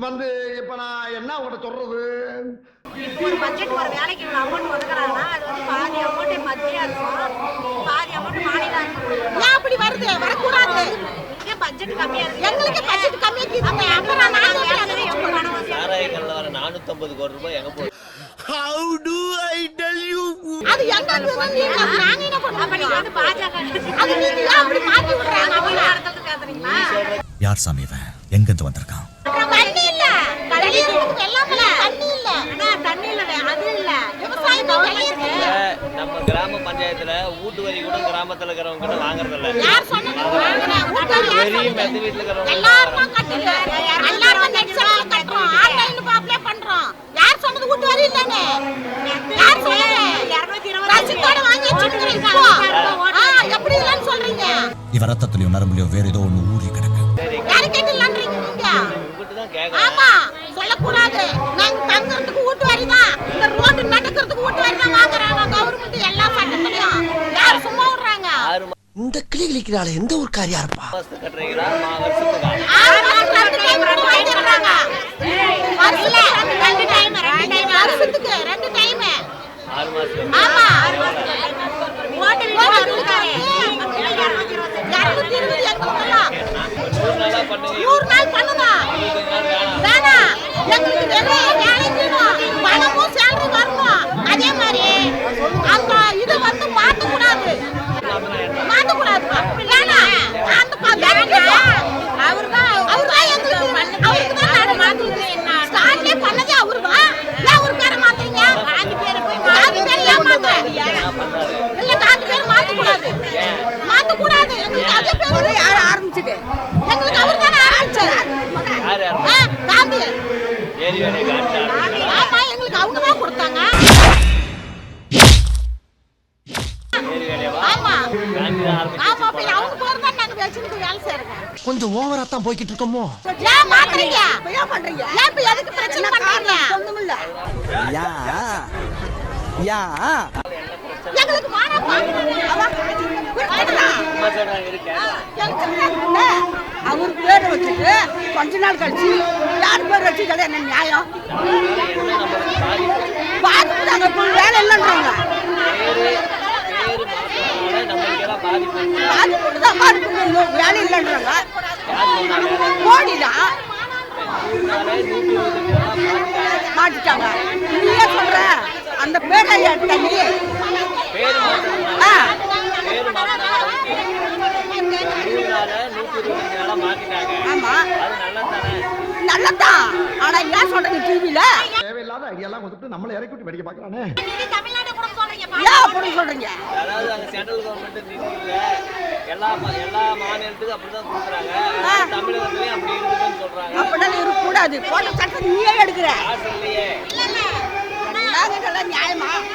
வந்து இப்ப நான் என்ன உங்கள்கிட்ட சொல்றது? இப்போ ஒரு பட்ஜெட் ஒரு வேலைக்கு அமௌண்ட் ஒதுக்குறாங்கன்னா அது வந்து பாதி அமௌண்ட் மத்திய அரசும் பாதி அமௌண்ட் மாநில அரசும் அப்படி வருது வரக்கூடாது இங்க பட்ஜெட் கம்மியா இருக்கு எங்களுக்கு பட்ஜெட் கம்மியா இருக்குது அப்புறம் நாங்க எப்படி அதை எப்படி பணம் வர நானூத்தம்பது கோடி ரூபாய் எங்க போகுது? அது எங்க நாங்க என்ன பண்ணுவோம் அது பேசுறீங்களா? யார் சாமி இவன்? எங்கிருந்து வந்திருக்கான்? தண்ணி இல்ல. வெளியிறதுக்கு வெள்ளாம தண்ணி இல்ல. ஆனா தண்ணி இல்ல அது இல்ல. விவசாயம் வெளியிருக்கு நம்ம கிராம பஞ்சாயத்துல வீட்டு வரி கூட கிராமத்துல இருக்கிறவங்க கிட்ட வாங்குறது இல்ல சொன்னது? மெத்த வீட்டுல இருக்கிறவங்க இவன் ரத்தத்திலயோ நரம்புலயோ வேற ஏதோ ஒண்ணு ஊறி கிடக்கு. ஆமா சொல்லக்கூடாது. நாங்க தங்குறதுக்கு வீட்டு வரி தான் இந்த ரோடு நடக்கிறதுக்கு வீட்டு வரி தான் வாங்குறாங்க. கவர்மெண்ட் எல்லா சட்டத்திலையும். யார் சும்மா விடுறாங்க? ஆறு இந்த கிளி கிளிக்கிறாள் எந்த ஒரு காரியா இருப்பா ரெண்டு டைம் ரெண்டு டைம் ரெண்டு டைம் வருஷத்துக்கு ரெண்டு டைம் ஆறு மாசத்துக்கு ஆமா. நூறு நாளா பண்ணணும். வேணாம் எங்களுக்கு நிறைய வேலை வேணும் பணமும் சேலரி வரணும். அதே மாதிரி அந்த இது வந்து மாத்தக்கூடாது. மாத்தக்கூடாது வேணாம் அந்த ப- வேணாம். அவர்தான் அவர்தான் எங்களுக்கு அவருக்கு தான் பண்ணதே அவர்தான் ஏன் அவர் பேரை மாத்துறீங்க? காந்தி பேரை போய் பேரை இல்ல பேரை மாத்தக்கூடாது. மாத்தக்கூடாது. எங்களுக்கு அதே பேரு யார் ஆரம்பிச்சது எங்களுக்கு அவர் தானே ஆரம்பிச்சாரு யார் யார் ஆ, காந்தி ஏரி வேலையை காட்டாங்க ஆமா எங்களுக்கு அவங்க தான் கொடுத்தாங்க. ஆமா. ஆமா அப்ப அவங்க பேர் தான் நாங்க வச்சுக்கிட்டு வேலை செய்யறோம். கொஞ்சம் ஓவரா தான் போய்கிட்டு இருக்கோமோ? ஏன் மாத்துறீங்க ஏன் பண்றீங்க? ஏன் இப்ப எதுக்கு பிரச்சனை பண்றீங்க? ஒண்ணுமில்ல. யா. யா. எங்களுக்கு மானம் இருக்கேன். அவர் பேரை வச்சுட்டு கொஞ்ச நாள் கழிச்சு யார் பேர் வச்சுக்கிறது என்ன நியாயம்? என்ன பார்த்துட்டாங்க வேலை இல்லைன்றாங்க. பாதிப்பு தான் வேலை இல்லைன்றாங்க. கோடி மோடி தான் மாட்டிட்டாங்க நீயே சொல்ற? அந்த பேரை எடுத்த ஆ பேரு மாத்தினால நூறு நாள நூத்தி இருபத்தஞ்சு நாளா மாத்திட்டாங்க ஆமா. அது நல்லா தானே நல்லதான் ஆனா ஏன் சொல்றீங்க டிவில தேவையில்லாத ஐடியாலாம் கொடுத்துட்டு நம்மளை இறக்கி விட்டு படிக்க பார்க்கறானே. நீங்க தமிழ்நாடு கூட சொல்றீங்க ஏன் அப்படி சொல்றீங்க? அதாவது அங்க சென்ட்ரல் கவர்மெண்ட் நிதி இல்ல எல்லா மா- எல்லா மாநிலத்துக்கும் அப்படிதான் கொடுக்குறாங்க. தமிழகத்துலயும் அப்படி இருக்குதுன்னு சொல்றாங்க. அப்படிலாம் இருக்கக்கூடாது. போட்ட சட்டம் நீயே எடுக்கிற. இல்லையே நியாயமா?